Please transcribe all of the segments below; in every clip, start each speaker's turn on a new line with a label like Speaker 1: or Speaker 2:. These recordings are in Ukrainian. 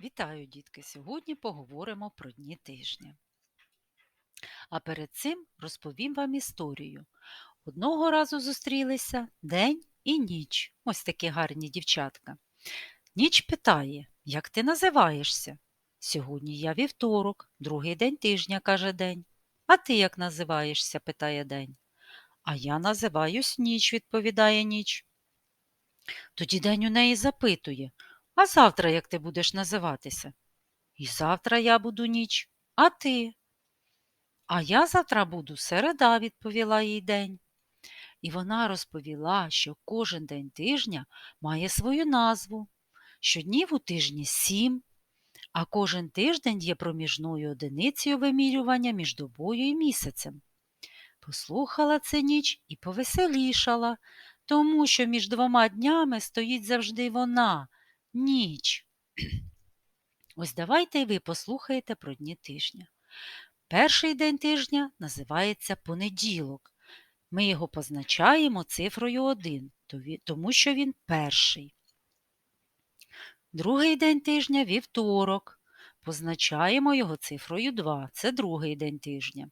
Speaker 1: Вітаю, дітки! Сьогодні поговоримо про дні тижня. А перед цим розповім вам історію. Одного разу зустрілися день і ніч. Ось такі гарні дівчатка. Ніч питає, як ти називаєшся? Сьогодні я вівторок, другий день тижня, каже день. А ти як називаєшся? питає день. А я називаюсь ніч, відповідає ніч. Тоді день у неї запитує, а завтра як ти будеш називатися? І завтра я буду ніч, а ти? А я завтра буду середа, відповіла їй день. І вона розповіла, що кожен день тижня має свою назву, що днів у тижні сім, а кожен тиждень є проміжною одиницею вимірювання між добою і місяцем. Послухала це ніч і повеселішала, тому що між двома днями стоїть завжди вона, ніч. Ось давайте ви послухаєте про дні тижня. Перший день тижня називається понеділок. Ми його позначаємо цифрою 1, тому що він перший. Другий день тижня вівторок. Позначаємо його цифрою 2. Це другий день тижня.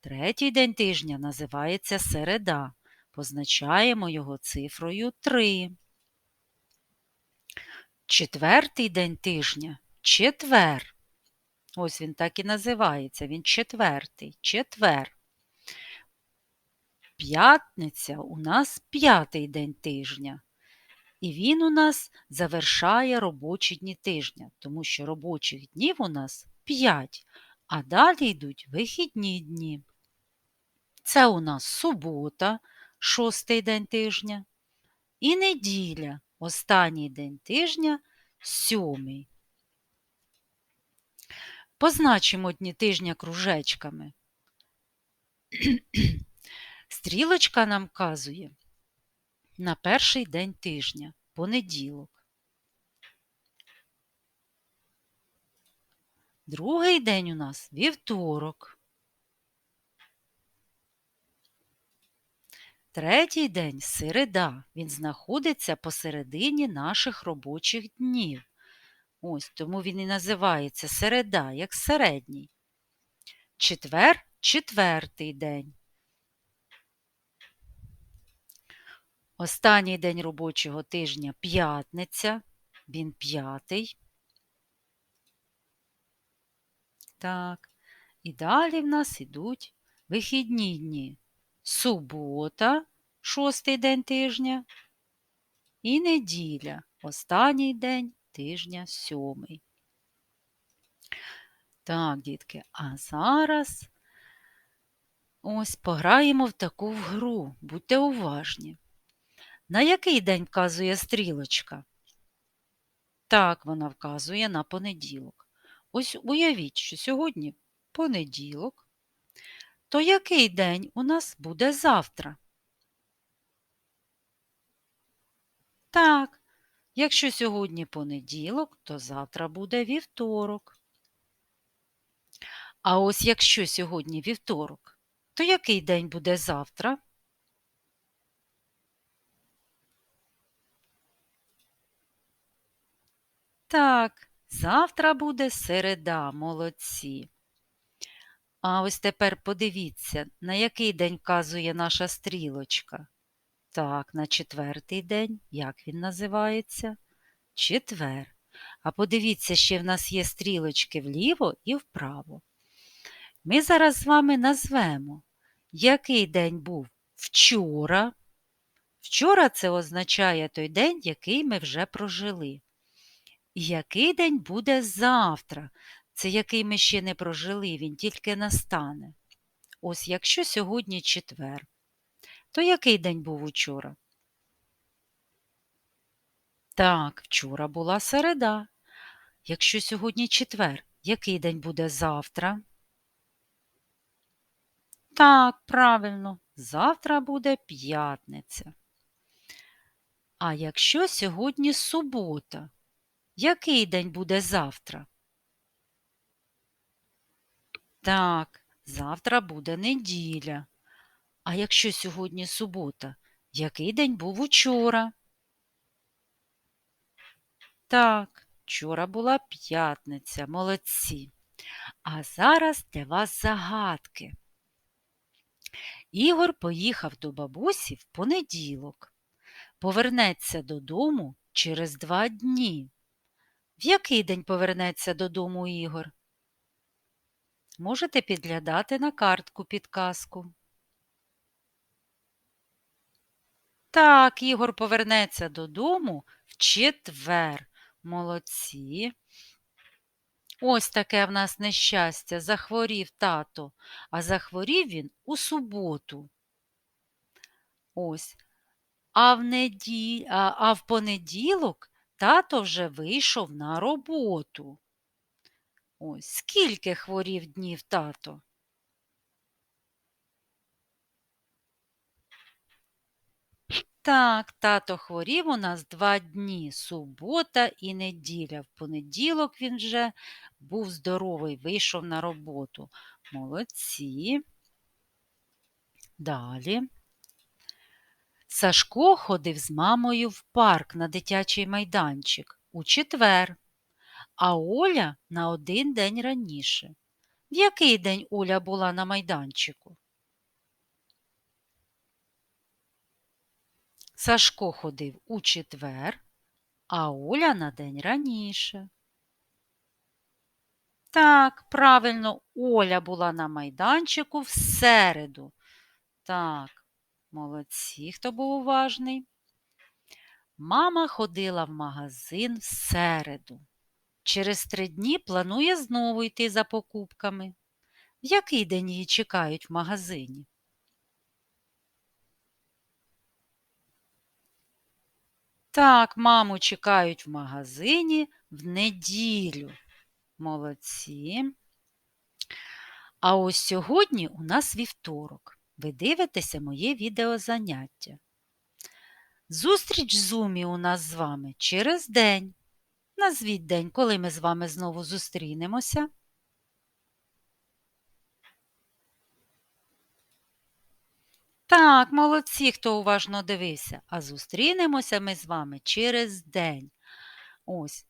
Speaker 1: Третій день тижня називається середа. Позначаємо його цифрою 3. Четвертий день тижня четвер. Ось він так і називається. Він четвертий, четвер. П'ятниця у нас п'ятий день тижня. І він у нас завершає робочі дні тижня, тому що робочих днів у нас 5, а далі йдуть вихідні дні. Це у нас субота, шостий день тижня, і неділя, останній день тижня, сьомий. Позначимо дні тижня кружечками. Стрілочка нам вказує на перший день тижня, понеділок. Другий день у нас вівторок. Третій день середа. Він знаходиться посередині наших робочих днів. Ось тому він і називається середа, як середній. Четвер четвертий день. Останній день робочого тижня п'ятниця, він п'ятий. Так, і далі в нас йдуть вихідні дні. Субота, шостий день тижня, і неділя, останній день тижня сьомий. Так, дітки, а зараз ось пограємо в таку гру. Будьте уважні. На який день вказує стрілочка? Так, вона вказує на понеділок. Ось уявіть, що сьогодні понеділок. То який день у нас буде завтра? Так, якщо сьогодні понеділок, то завтра буде вівторок. А ось якщо сьогодні вівторок, то який день буде завтра? Так, завтра буде середа, молодці. А ось тепер подивіться, на який день вказує наша стрілочка. Так, на четвертий день, як він називається? Четвер. А подивіться, ще в нас є стрілочки вліво і вправо. Ми зараз з вами назвемо, який день був вчора. Вчора це означає той день, який ми вже прожили. І який день буде завтра? Це який ми ще не прожили, він тільки настане. Ось якщо сьогодні четвер, то який день був учора? Так, вчора була середа. Якщо сьогодні четвер, який день буде завтра? Так, правильно, завтра буде п'ятниця. А якщо сьогодні субота, який день буде завтра? Так, завтра буде неділя. А якщо сьогодні субота, який день був учора? Так, Вчора була п'ятниця, молодці. А зараз для вас загадки. Ігор поїхав до бабусі в понеділок. Повернеться додому через два дні. В який день повернеться додому Ігор? Можете підглядати на картку підказку. Так, Ігор повернеться додому в четвер. Молодці. Ось таке в нас нещастя. Захворів тато, а захворів він у суботу. Ось. А в, неді... а, а в понеділок тато вже вийшов на роботу. Ось скільки хворів днів тато? Так, тато хворів у нас два дні субота і неділя. В понеділок він вже був здоровий, вийшов на роботу. Молодці. Далі. Сашко ходив з мамою в парк на дитячий майданчик у четвер, а Оля на один день раніше. В який день Оля була на майданчику? Сашко ходив у четвер, а Оля на день раніше. Так, правильно, Оля була на майданчику в середу. Так, молодці, хто був уважний. Мама ходила в магазин в середу. Через три дні планує знову йти за покупками. В який день її чекають в магазині? Так, маму чекають в магазині в неділю. Молодці. А ось сьогодні у нас вівторок. Ви дивитеся моє відеозаняття. Зустріч в зумі у нас з вами через день. Назвіть день, коли ми з вами знову зустрінемося. Так, молодці, хто уважно дивився, а зустрінемося ми з вами через день. Ось.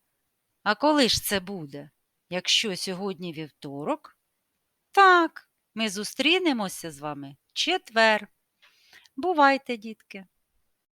Speaker 1: А коли ж це буде? Якщо сьогодні вівторок? Так, ми зустрінемося з вами четвер. Бувайте, дітки!